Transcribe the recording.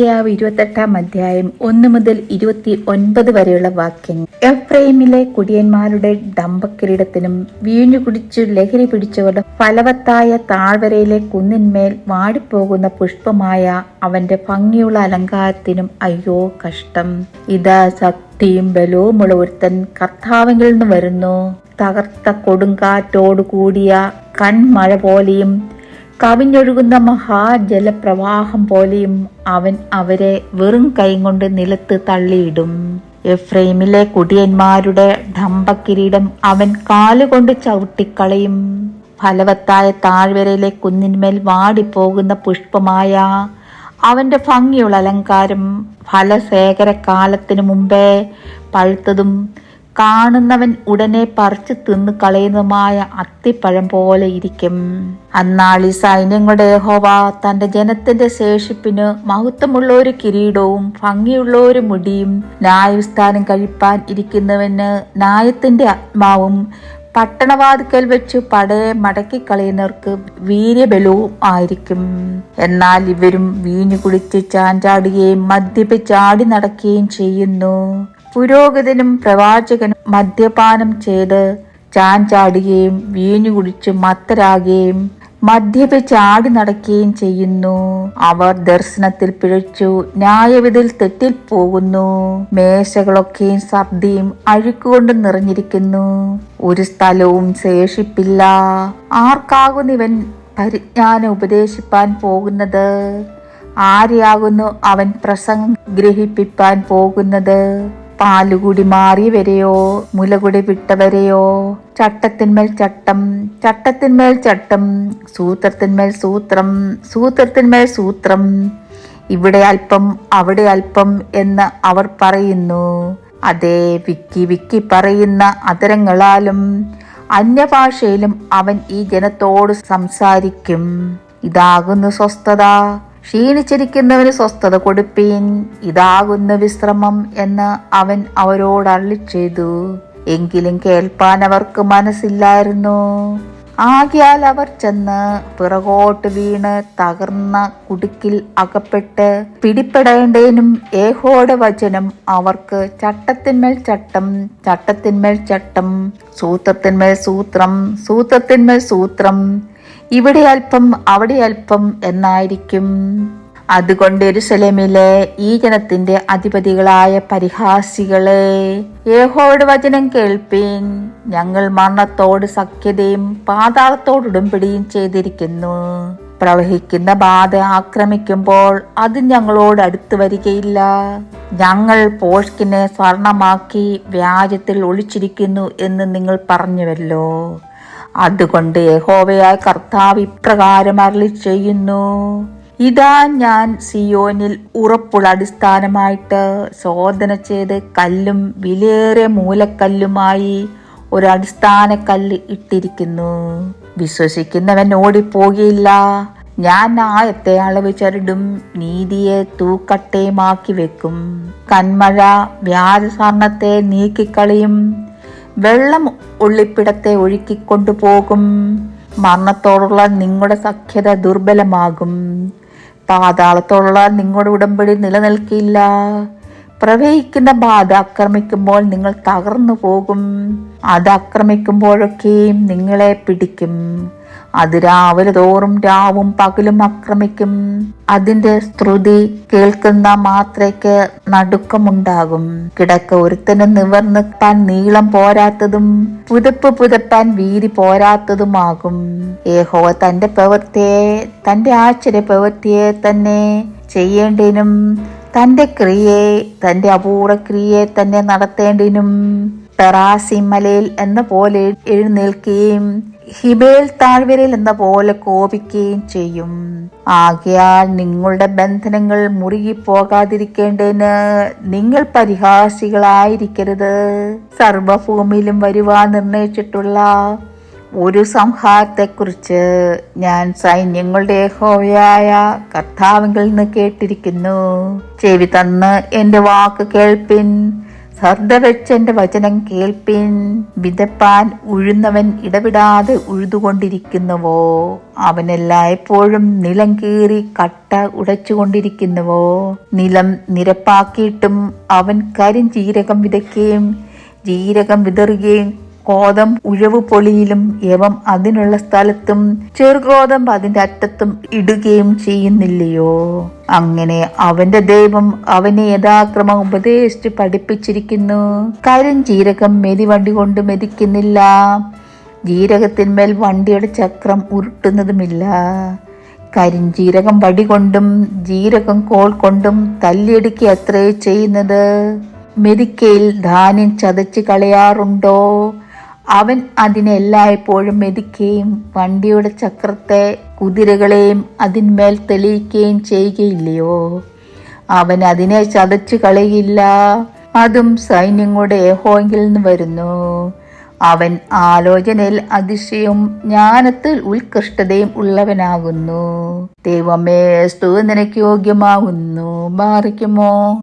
യാവ് ഇരുപത്തെട്ടാം അധ്യായം ഒന്ന് മുതൽ ഇരുപത്തി ഒൻപത് വരെയുള്ള വാക്യങ്ങൾ എഫ്രൈമിലെ കുടിയന്മാരുടെ ഡംബക്കിരീടത്തിനും വീഞ്ഞു കുടിച്ചു ലഹരി പിടിച്ചവരുടെ ഫലവത്തായ താഴ്വരയിലെ കുന്നിന്മേൽ വാടിപ്പോകുന്ന പുഷ്പമായ അവന്റെ ഭംഗിയുള്ള അലങ്കാരത്തിനും അയ്യോ കഷ്ടം. ഇതാ ശക്തിയും ബലവുമുള്ള ഒരുത്തൻ കർത്താവിൽ നിന്ന് വരുന്നു. തകർത്ത കൊടുങ്കാറ്റോടു കൂടിയ കൺമഴ പോലെയും കവിഞ്ഞൊഴുകുന്ന മഹാജലപ്രവാഹം പോലെയും അവൻ അവരെ വെറും കൈകൊണ്ട് നിലത്ത് തള്ളിയിടും. എഫ്രൈമിലെ കുടിയന്മാരുടെ ഡംബക്കിരീടം അവൻ കാലുകൊണ്ട് ചവിട്ടിക്കളയും. ഫലവത്തായ താഴ്വരയിലെ കുന്നിന്മേൽ വാടിപ്പോകുന്ന പുഷ്പമായ അവന്റെ ഭംഗിയുള്ള അലങ്കാരം ഫലശേഖരകാലത്തിനു മുമ്പേ പഴുത്തതും കാണുന്നവൻ ഉടനെ പറിച്ചു തിന്നു കളയുന്നതുമായ അത്തിപ്പഴം പോലെ ഇരിക്കും. അന്നാളി സൈന്യങ്ങളുടെ യഹോവ തന്റെ ജനത്തിന്റെ ശേഷിപ്പിന് മഹത്വമുള്ള ഒരു കിരീടവും ഭംഗിയുള്ള ഒരു മുടിയും ന്യായവിസ്ഥാനം കഴിപ്പാൻ ഇരിക്കുന്നവന് ന്യായത്തിന്റെ ആത്മാവും പട്ടണവാതിക്കൽ വെച്ച് പടയെ മടക്കിക്കളയുന്നവർക്ക് വീര്യബലവും ആയിരിക്കും. എന്നാൽ ഇവരും വീഞ്ഞു കുടിച്ച് ചാഞ്ചാടുകയും മദ്യപിച്ചാടി നടക്കുകയും ചെയ്യുന്നു. പുരോഗതനും പ്രവാചകനും മദ്യപാനം ചെയ്ത് ചാഞ്ചാടുകയും വീഞ്ഞു കുടിച്ച് മത്തരാകുകയും മദ്യപിച്ചാടി നടക്കുകയും ചെയ്യുന്നു. അവർ ദർശനത്തിൽ പിഴച്ചു ന്യായവിധിൽ തെറ്റിൽ പോകുന്നു. മേശകളൊക്കെയും സർദിയും അഴുക്കുകൊണ്ട് നിറഞ്ഞിരിക്കുന്നു. ഒരു സ്ഥലവും ശേഷിപ്പില്ല. ആർക്കാകുന്നിവൻ പരിജ്ഞാനം ഉപദേശിപ്പാൻ പോകുന്നത്? ആരെയാകുന്നു അവൻ പ്രസംഗം ഗ്രഹിപ്പിപ്പാൻ പോകുന്നത്? പാലുകൂടി മാറിയവരെയോ മുലകുടി വിട്ടവരെയോ? ചട്ടത്തിന്മേൽ ചട്ടം ചട്ടത്തിന്മേൽ ചട്ടം സൂത്രത്തിന്മേൽ സൂത്രം സൂത്രത്തിന്മേൽ സൂത്രം. ഇവിടെ അല്പം അവിടെ അല്പം എന്ന് അവർ പറയുന്നു. അതെ വിക്കി വിക്കി പറയുന്ന അതരങ്ങളാലും അന്യഭാഷയിലും അവൻ ഈ ജനത്തോട് സംസാരിക്കും. ഇതാകുന്നു സ്വസ്ഥത. ക്ഷീണിച്ചിരിക്കുന്നവന് സ്വസ്ഥത കൊടുപ്പീൻ. ഇതാകുന്ന വിശ്രമം എന്ന് അവൻ അവരോട് അള്ളി ചെയ്തു. എങ്കിലും കേൾപ്പാൻ അവർക്ക് മനസ്സില്ലായിരുന്നു. ആകിയാൽ അവർ ചെന്ന് പിറകോട്ട് വീണ് തകർന്ന കുടുക്കിൽ അകപ്പെട്ട് പിടിപ്പെടേണ്ടതിനും ഏഹോടെ വചനം അവർക്ക് ചട്ടത്തിന്മേൽ ചട്ടം ചട്ടത്തിന്മേൽ ചട്ടം സൂത്രത്തിന്മേൽ സൂത്രം സൂത്രത്തിന്മേൽ സൂത്രം ഇവിടെ അല്പം അവിടെ അല്പം എന്നായിരിക്കും. അതുകൊണ്ട് എരുസലേമിലെ ഈ ജനത്തിന്റെ അധിപതികളായ പരിഹാസികളെ യേഹോയുടെ വചനം കേൾപ്പീൻ. ഞങ്ങൾ മരണത്തോട് സഖ്യതയും പാതാളത്തോട് ഉടമ്പടിയും ചെയ്തിരിക്കുന്നു. പ്രവഹിക്കുന്ന ബാധ ആക്രമിക്കുമ്പോൾ അത് ഞങ്ങളോട് അടുത്തു വരികയില്ല. ഞങ്ങൾ പോഷ്കിനെ സ്വർണമാക്കി വ്യാജത്തിൽ ഒളിച്ചിരിക്കുന്നു എന്ന് നിങ്ങൾ പറഞ്ഞുവല്ലോ. അതുകൊണ്ട് യഹോവയായ കർത്താവ് ഇപ്രകാരം അരളി ചെയ്യുന്നു ഇതാ ഞാൻ സിയോനിൽ ഉറപ്പുള്ള അടിസ്ഥാനമായിട്ട് ശോധന ചെയ്ത് കല്ലും വിലയേറെ മൂലക്കല്ലുമായി ഒരു അടിസ്ഥാന കല്ല് ഇട്ടിരിക്കുന്നു. വിശ്വസിക്കുന്നവൻ ഓടിപ്പോകില്ല. ഞാൻ ആയത്തെ അളവ് ചരടും നീതിയെ തൂക്കട്ടയുമാക്കി വെക്കും. കന്മഴ വ്യാജസ്വർണത്തെ നീക്കിക്കളയും. വെള്ളം ഉള്ളിപ്പിടത്തെ ഒഴുക്കിക്കൊണ്ടുപോകും. മരണത്തോടുള്ള നിങ്ങളുടെ സഖ്യത ദുർബലമാകും. പാതാളത്തോടുള്ള നിങ്ങളുടെ ഉടമ്പടി നിലനിൽക്കില്ല. പ്രവഹിക്കുന്ന ബാധ ആക്രമിക്കുമ്പോൾ നിങ്ങൾ തകർന്നു പോകും അത് ആക്രമിക്കുമ്പോഴൊക്കെയും നിങ്ങളെ പിടിക്കും. അത് രാവിലെ തോറും രാവും പകലും ആക്രമിക്കും അതിന്റെ ശ്രുതി കേൾക്കുന്ന മാത്രയ്ക്ക് നടുക്കമുണ്ടാകും. കിടക്ക ഒരുത്തന് നിവർന്ന് താൻ നീളം പോരാത്തതും പുതപ്പ് പുതപ്പാൻ വീരി പോരാത്തതുമാകും. ഏഹോ തന്റെ പ്രവൃത്തിയെ തന്റെ ആശ്ചര്യ പ്രവൃത്തിയെ തന്നെ ചെയ്യേണ്ടതിനും തന്റെ ക്രിയയെ തന്റെ അപൂർവ ക്രിയയെ തന്നെ നടത്തേണ്ടിനും പെറാസി മലയിൽ എന്ന പോലെ എഴുന്നേൽക്കുകയും ഹിബേൽ താഴ്വരയിൽ എന്ന പോലെ കോപിക്കുകയും ചെയ്യും. ആകയാൽ നിങ്ങളുടെ ബന്ധനങ്ങൾ മുറുകി പോകാതിരിക്കേണ്ടതിന് നിങ്ങൾ പരിഹാസികളായിരിക്കരുത്. സർവഭൂമിയിലും വരുവാൻ നിർണയിച്ചിട്ടുള്ള ഒരു സംഹാരത്തെക്കുറിച്ച് ഞാൻ സൈന്യങ്ങളുടെ ഹോയായ കർത്താവിൽ നിന്ന് കേട്ടിരിക്കുന്നു. ചെവി തന്ന് എന്റെ വാക്ക് കേൾപ്പിൻ. ശ്രദ്ധ വചനം കേൾപ്പിൻ വിതപ്പാൻ ഉഴുന്നവൻ ഇടവിടാതെ ഉഴുതുകൊണ്ടിരിക്കുന്നുവോ? അവനെല്ലായ്പ്പോഴും നിലം കീറി കട്ട ഉടച്ചുകൊണ്ടിരിക്കുന്നുവോ? നിലം നിരപ്പാക്കിയിട്ടും അവൻ കരിഞ്ചീരകം വിതയ്ക്കുകയും ജീരകം വിതറുകയും ഗോതമ്പ് ഉഴവ് പൊളിയിലും ഏവം അതിനുള്ള സ്ഥലത്തും ചെറുകോതമ്പ് അതിന്റെ അറ്റത്തും ഇടുകയും ചെയ്യുന്നില്ലയോ? അങ്ങനെ അവന്റെ ദൈവം അവനെ യഥാക്രമം ഉപദേശിച്ച് പഠിപ്പിച്ചിരിക്കുന്നു. കരിഞ്ചീരകം മെതിവണ്ടി കൊണ്ട് മെതിക്കുന്നില്ല. ജീരകത്തിന്മേൽ വണ്ടിയുടെ ചക്രം ഉരുട്ടുന്നതുമില്ല. കരിഞ്ചീരകം വടി കൊണ്ടും ജീരകം കോൾ കൊണ്ടും തല്ലിയടിക്കുക അത്രേ ചെയ്യുന്നത്? മെതിക്കയിൽ ധാന്യം ചതച്ച് കളയാറുണ്ടോ? അവൻ അതിനെ എല്ലായ്പ്പോഴും മെതിക്കുകയും വണ്ടിയുടെ ചക്രത്തെ കുതിരകളെയും അതിന്മേൽ തെളിയിക്കുകയും ചെയ്യുകയില്ലയോ? അവൻ അതിനെ ചതച്ചു കളയില്ല. അതും സൈന്യങ്ങളുടെ ഏഹോങ്കിൽ നിന്ന് വരുന്നു. അവൻ ആലോചനയിൽ അതിശയവും ജ്ഞാനത്തിൽ ഉത്കൃഷ്ടതയും ഉള്ളവനാകുന്നു. ദൈവമേ സ്തു നിനക്ക് യോഗ്യമാകുന്നു. മാറിക്കുമോ?